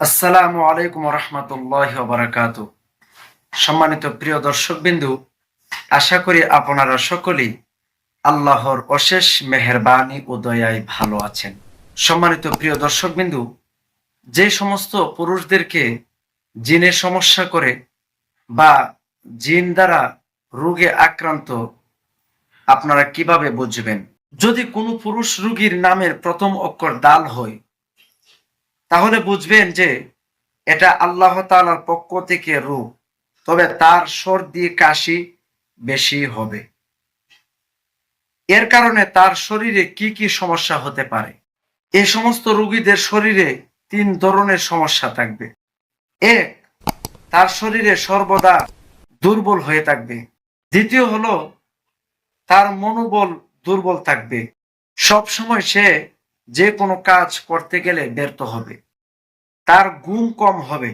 আসসালামু আলাইকুম রহমতুল্লাহ বারাকাত সম্মানিত প্রিয় দর্শক বিন্দু আশা করি আপনারা সকলেই আল্লাহর অশেষ মেহেরবানি ও দয়ায় ভালো আছেন। সম্মানিত প্রিয় দর্শক বিন্দু যে সমস্ত পুরুষদেরকে জিনে সমস্যা করে বা জিন দ্বারা রোগে আক্রান্ত, আপনারা কীভাবে বুঝবেন? যদি কোনো পুরুষ রুগীর নামের প্রথম অক্ষর দাল হয় তাহলে বুঝবেন যে এটা আল্লাহ তাআলার পক্ষ থেকে রূপ। তবে তার সর্দি কাশি বেশি হবে। এর কারণে তার শরীরে কি কি সমস্যা হতে পারে? এই সমস্ত রোগীদের শরীরে তিন ধরনের সমস্যা থাকবে। এক, তার শরীরে সর্বদা দুর্বল হয়ে থাকবে। দ্বিতীয় হলো, তার মনোবল দুর্বল থাকবে। সব সময় সে যে কোনো কাজ করতে গেলে ব্যর্থ হবে। তার গুণ কম হবে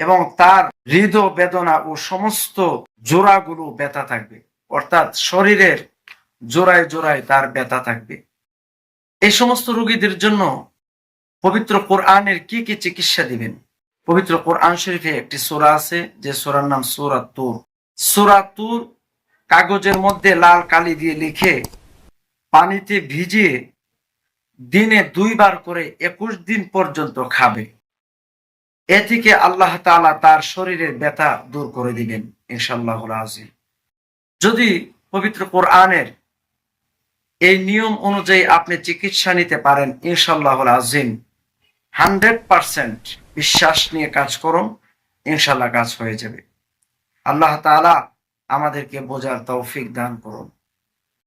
এবং তার হৃদয় বেদনা ও সমস্ত জোড়াগুলো ব্যথা থাকবে। অর্থাৎ শরীরের জোড়ায় জোড়ায় তার ব্যথা থাকবে। এই সমস্ত রোগীদের জন্য পবিত্র কোরআনের কি কি চিকিৎসা দিবেন? পবিত্র কোরআন শরীফে একটি সোরা আছে, যে সোরার নাম সোরা তুর। সোরা তুর কাগজের মধ্যে লাল কালি দিয়ে লিখে পানিতে ভিজিয়ে দিনে দুইবার করে একুশ দিন পর্যন্ত খাবে। এ থেকে আল্লাহ তাআলা তার শরীরের ব্যথা দূর করে দিবেন ইনশাল্লাহ আজিম যদি পবিত্র কোরআনের এই নিয়ম অনুযায়ী আপনি চিকিৎসা নিতে পারেন ইনশাল্লাহ আজিম হান্ড্রেড পারসেন্ট বিশ্বাস নিয়ে কাজ করুন ইনশাল্লাহ কাজ হয়ে যাবে। আল্লাহ তাআলা আমাদেরকে বোঝার তৌফিক দান করুন।